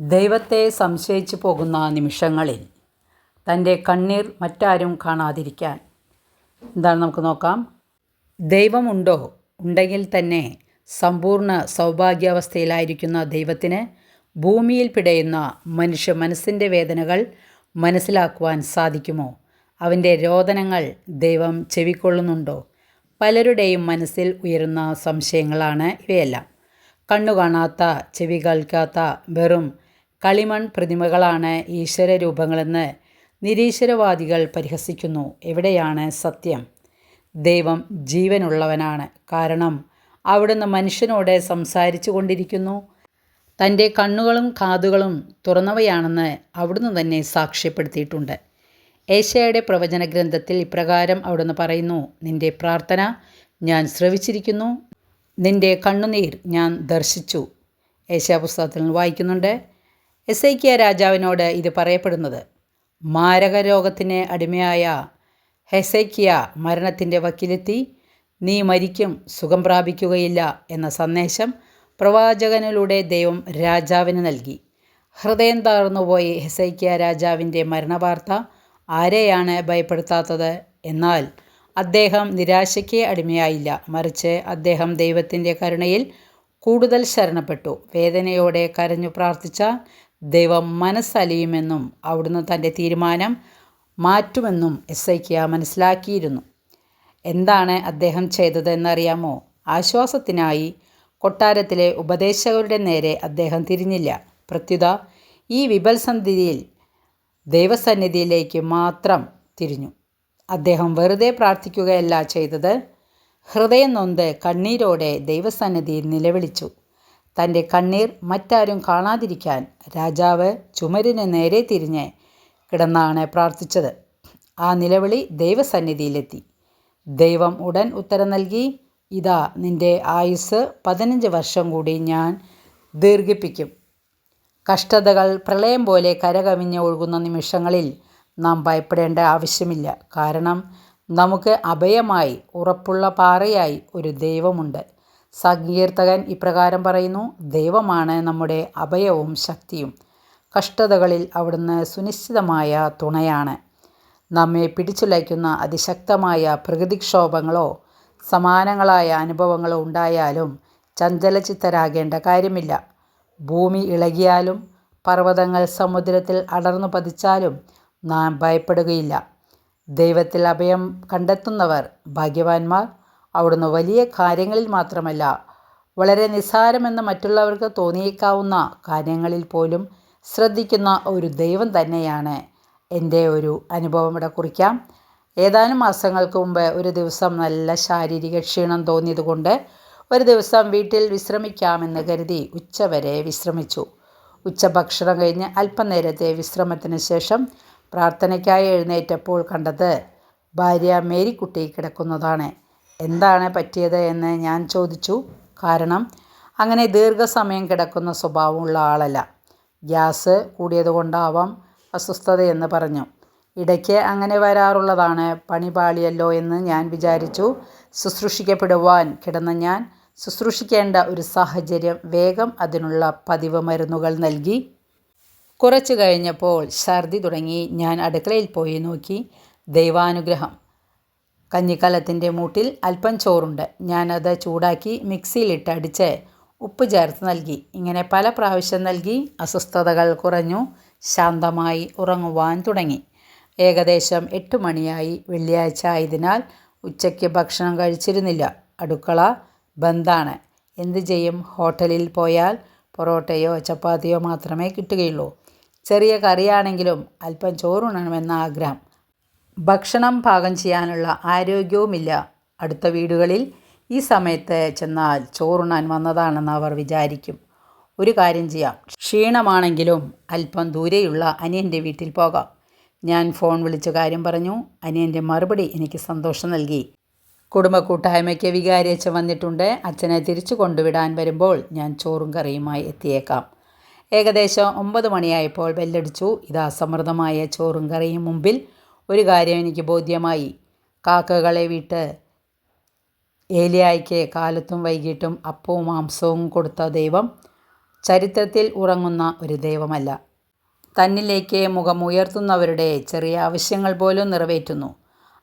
ദൈവത്തെ സംശയിച്ചു പോകുന്ന നിമിഷങ്ങളിൽ തന്റെ കണ്ണീർ മറ്റാരും കാണാതിരിക്കാൻ എന്താണ് നമുക്ക് നോക്കാം? ദൈവമുണ്ടോ? ഉണ്ടെങ്കിൽ തന്നെ സമ്പൂർണ സൗഭാഗ്യാവസ്ഥയിലായിരിക്കുന്ന ദൈവത്തിന് ഭൂമിയിൽ പിടയുന്ന മനുഷ്യ മനസ്സിന്റെ വേദനകൾ മനസ്സിലാക്കുവാൻ സാധിക്കുമോ? അവന്റെ രോദനങ്ങൾ ദൈവം ചെവിക്കൊള്ളുന്നുണ്ടോ? പലരുടെയും മനസ്സിൽ ഉയരുന്ന സംശയങ്ങളാണ് ഇവയെല്ലാം. കണ്ണു കാണാത്ത ചെവി കേൾക്കാത്ത വെറും കളിമൺ പ്രതിമകളാണ് ഈശ്വര രൂപങ്ങളെന്ന് നിരീശ്വരവാദികൾ പരിഹസിക്കുന്നു. എവിടെയാണ് സത്യം? ദൈവം ജീവനുള്ളവനാണ്. കാരണം അവിടുന്ന് മനുഷ്യനോട് സംസാരിച്ചു കൊണ്ടിരിക്കുന്നു. തന്റെ കണ്ണുകളും കാതുകളും തുറന്നവയാണെന്ന് അവിടുന്ന് തന്നെ സാക്ഷ്യപ്പെടുത്തിയിട്ടുണ്ട്. ഏഷ്യയുടെ പ്രവചന ഗ്രന്ഥത്തിൽ ഇപ്രകാരം അവിടുന്ന് പറയുന്നു നിന്റെ പ്രാർത്ഥന ഞാൻ ശ്രവിച്ചിരിക്കുന്നു. നിന്റെ കണ്ണുനീർ ഞാൻ ദർശിച്ചു. ഏഷ്യാപുസ്തകത്തിൽ നിന്ന് വായിക്കുന്നുണ്ട് എസൈക്കിയ രാജാവിനോട് ഇത് പറയപ്പെടുന്നത്. മാരക രോഗത്തിന് അടിമയായ ഹെസൈക്കിയ മരണത്തിന്റെ വക്കിലെത്തി നീ മരിക്കും സുഖം പ്രാപിക്കുകയില്ല എന്ന സന്ദേശം പ്രവാചകനിലൂടെ ദൈവം രാജാവിന് നൽകി. ഹൃദയം താഴ്ന്നുപോയി ഹെസൈക്കിയ രാജാവിന്റെ മരണവാർത്ത ആരെയാണ് ഭയപ്പെടുത്താത്തത്? എന്നാൽ അദ്ദേഹം നിരാശയ്ക്ക് അടിമയായില്ല. മറിച്ച് അദ്ദേഹം ദൈവത്തിന്റെ കരുണയിൽ കൂടുതൽ ശരണപ്പെട്ടു. വേദനയോടെ കരഞ്ഞു പ്രാർത്ഥിച്ച ദൈവം മനസ്സലിയുമെന്നും അവിടുന്ന് തന്റെ തീരുമാനം മാറ്റുമെന്നും എസ് ഐക്ക് മനസ്സിലാക്കിയിരുന്നു. എന്താണ് അദ്ദേഹം ചെയ്തതെന്നറിയാമോ? ആശ്വാസത്തിനായി കൊട്ടാരത്തിലെ ഉപദേശകരുടെ നേരെ അദ്ദേഹം തിരിഞ്ഞില്ല. പ്രത്യുത ഈ വിപൽസന്ധിയിൽ ദൈവസന്നിധിയിലേക്ക് മാത്രം തിരിഞ്ഞു. അദ്ദേഹം വെറുതെ പ്രാർത്ഥിക്കുകയല്ല ചെയ്തത്. ഹൃദയം നൊന്ത് കണ്ണീരോടെ ദൈവസന്നിധിയിൽ നിലവിളിച്ചു. തന്റെ കണ്ണീർ മറ്റാരും കാണാതിരിക്കാൻ രാജാവ് ചുമരിന് നേരെ തിരിഞ്ഞ് കിടന്നാണ് പ്രാർത്ഥിച്ചത്. ആ നിലവിളി ദൈവസന്നിധിയിലെത്തി. ദൈവം ഉടൻ ഉത്തരം നൽകി ഇതാ നിന്റെ ആയുസ് പതിനഞ്ച് വർഷം കൂടി ഞാൻ ദീർഘിപ്പിക്കും. കഷ്ടതകൾ പ്രളയം പോലെ കരകവിഞ്ഞ് ഒഴുകുന്ന നിമിഷങ്ങളിൽ നാം ഭയപ്പെടേണ്ട ആവശ്യമില്ല. കാരണം നമുക്ക് അഭയമായി ഉറപ്പുള്ള പാറയായി ഒരു ദൈവമുണ്ട്. സങ്കീർത്തകൻ ഇപ്രകാരം പറയുന്നു ദൈവമാണ് നമ്മുടെ അഭയവും ശക്തിയും. കഷ്ടതകളിൽ അവിടുന്ന് സുനിശ്ചിതമായ തുണയാണ്. നമ്മെ പിടിച്ചുലയ്ക്കുന്ന അതിശക്തമായ പ്രകൃതിക്ഷോഭങ്ങളോ സമാനങ്ങളായ അനുഭവങ്ങളോ ഉണ്ടായാലും ചഞ്ചലചിത്തരാകേണ്ട കാര്യമില്ല. ഭൂമി ഇളകിയാലും പർവതങ്ങൾ സമുദ്രത്തിൽ അടർന്നു പതിച്ചാലും നാം ഭയപ്പെടുകയില്ല. ദൈവത്തിൽ അഭയം കണ്ടെത്തുന്നവർ ഭാഗ്യവാന്മാർ അവിടുന്ന് വലിയ കാര്യങ്ങളിൽ മാത്രമല്ല വളരെ നിസ്സാരമെന്ന് മറ്റുള്ളവർക്ക് തോന്നിയേക്കാവുന്ന കാര്യങ്ങളിൽ പോലും ശ്രദ്ധിക്കുന്ന ഒരു ദൈവം തന്നെയാണ് എന്റെ ഒരു അനുഭവം ഇവിടെ കുറിക്കാം. ഏതാനും മാസങ്ങൾക്ക് മുമ്പ് ഒരു ദിവസം നല്ല ശാരീരിക ക്ഷീണം തോന്നിയതുകൊണ്ട് ഒരു ദിവസം വീട്ടിൽ വിശ്രമിക്കാമെന്ന് കരുതി ഉച്ചവരെ വിശ്രമിച്ചു. ഉച്ചഭക്ഷണം കഴിഞ്ഞ് അല്പനേരത്തെ വിശ്രമത്തിന് ശേഷം പ്രാർത്ഥനയ്ക്കായി എഴുന്നേറ്റപ്പോൾ കണ്ടത് ഭാര്യ മേരിക്കുട്ടി കിടക്കുന്നതാണ്. എന്താണ് പറ്റിയത് എന്ന് ഞാൻ ചോദിച്ചു. കാരണം അങ്ങനെ ദീർഘസമയം കിടക്കുന്ന സ്വഭാവമുള്ള ആളല്ല. ഗ്യാസ് കൂടിയതുകൊണ്ടാവാം അസ്വസ്ഥതയെന്ന് പറഞ്ഞു. ഇടയ്ക്ക് അങ്ങനെ വരാറുള്ളതാണ് പണി പാളിയല്ലോ എന്ന് ഞാൻ വിചാരിച്ചു. ശുശ്രൂഷിക്കപ്പെടുവാൻ കിടന്ന ഞാൻ ശുശ്രൂഷിക്കേണ്ട ഒരു സാഹചര്യം വേഗം അതിനുള്ള പതിവ് മരുന്നുകൾ നൽകി. കുറച്ചു കഴിഞ്ഞപ്പോൾ ഛർദി തുടങ്ങി. ഞാൻ അടുക്കളയിൽ പോയി നോക്കി. ദൈവാനുഗ്രഹം. കഞ്ഞിക്കലത്തിന്റെ മൂട്ടിൽ അല്പം ചോറുണ്ട്. ഞാനത് ചൂടാക്കി മിക്സിയിലിട്ട് അടിച്ച് ഉപ്പ് ചേർത്ത് നൽകി. ഇങ്ങനെ പല പ്രാവശ്യം നൽകി. അസ്വസ്ഥതകൾ കുറഞ്ഞു. ശാന്തമായി ഉറങ്ങുവാൻ തുടങ്ങി. ഏകദേശം എട്ട് മണിയായി വെള്ളിയാഴ്ച ആയതിനാൽ ഉച്ചയ്ക്ക് ഭക്ഷണം കഴിച്ചിരുന്നില്ല. അടുക്കള ബന്ധാണ് എന്ത് ചെയ്യും? ഹോട്ടലിൽ പോയാൽ പൊറോട്ടയോ ചപ്പാത്തിയോ മാത്രമേ കിട്ടുകയുള്ളൂ. ചെറിയ കറിയാണെങ്കിലും അല്പം ചോറുണണമെന്ന ആഗ്രഹം. ഭക്ഷണം പാകം ചെയ്യാനുള്ള ആരോഗ്യവുമില്ല. അടുത്ത വീടുകളിൽ ഈ സമയത്ത് ചെന്നാൽ ചോറുണ്ണാൻ വന്നതാണെന്ന് അവർ വിചാരിക്കും. ഒരു കാര്യം ചെയ്യാം. ക്ഷീണമാണെങ്കിലും അല്പം ദൂരെയുള്ള അനിയന്റെ വീട്ടിൽ പോകാം. ഞാൻ ഫോൺ വിളിച്ച് കാര്യം പറഞ്ഞു. അനിയന്റെ മറുപടി എനിക്ക് സന്തോഷം നൽകി. കുടുംബ കൂട്ടായ്മയ്ക്ക് വികാരിയച്ഛൻ വന്നിട്ടുണ്ട്. അച്ഛനെ തിരിച്ചു കൊണ്ടുവിടാൻ വരുമ്പോൾ ഞാൻ ചോറും കറിയുമായി എത്തിയേക്കാം. ഏകദേശം ഒമ്പത് മണിയായപ്പോൾ ബെല്ലടിച്ചു. ഇതാ സമൃദ്ധമായ ചോറും കറിയും മുമ്പിൽ ഒരു കാര്യം എനിക്ക് ബോധ്യമായി. കാക്കകളെ വിട്ട് ഏലിയായ്ക്ക് കാലത്തും വൈകിട്ടും അപ്പവും മാംസവും കൊടുത്ത ദൈവം ചരിത്രത്തിൽ ഉറങ്ങുന്ന ഒരു ദൈവമല്ല. തന്നിലേക്ക് മുഖമുയർത്തുന്നവരുടെ ചെറിയ ആവശ്യങ്ങൾ പോലും നിറവേറ്റുന്നു.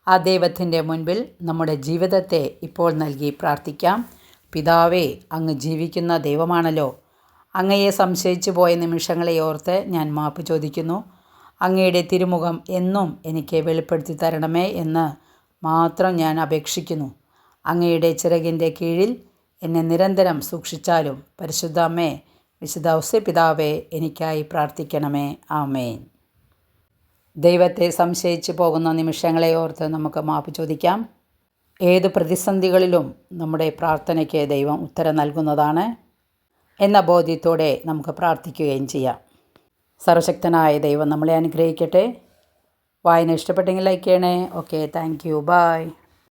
ആ ദൈവത്തിന്റെ മുൻപിൽ നമ്മുടെ ജീവിതത്തെ ഇപ്പോൾ നൽകി പ്രാർത്ഥിക്കാം. പിതാവേ അങ്ങ് ജീവിക്കുന്ന ദൈവമാണല്ലോ. അങ്ങയെ സംശയിച്ചു പോയ നിമിഷങ്ങളെ ഓർത്ത് ഞാൻ മാപ്പ് ചോദിക്കുന്നു. അങ്ങയുടെ തിരുമുഖം എന്നും എനിക്ക് വെളിപ്പെടുത്തി തരണമേ എന്ന് മാത്രം ഞാൻ അപേക്ഷിക്കുന്നു. അങ്ങയുടെ ചിറകിന്റെ കീഴിൽ എന്നെ നിരന്തരം സൂക്ഷിച്ചാലും പരിശുദ്ധ അമ്മേ വിശുദ്ധ ഔസ്യ പിതാവേ എനിക്കായി പ്രാർത്ഥിക്കണമേ. ആമേൻ. ദൈവത്തെ സംശയിച്ചു പോകുന്ന നിമിഷങ്ങളെ ഓർത്ത് നമുക്ക് മാപ്പ് ചോദിക്കാം. ഏത് പ്രതിസന്ധികളിലും നമ്മുടെ പ്രാർത്ഥനയ്ക്ക് ദൈവം ഉത്തരം നൽകുന്നതാണ് എന്ന ബോധ്യത്തോടെ നമുക്ക് പ്രാർത്ഥിക്കുകയും ചെയ്യാം. സർവശക്തനായ ദൈവം നമ്മളെ അനുഗ്രഹിക്കട്ടെ. വായന ഇഷ്ടപ്പെട്ടെങ്കിൽ ലൈക്ക് ചെയ്യണേ. Okay thank you by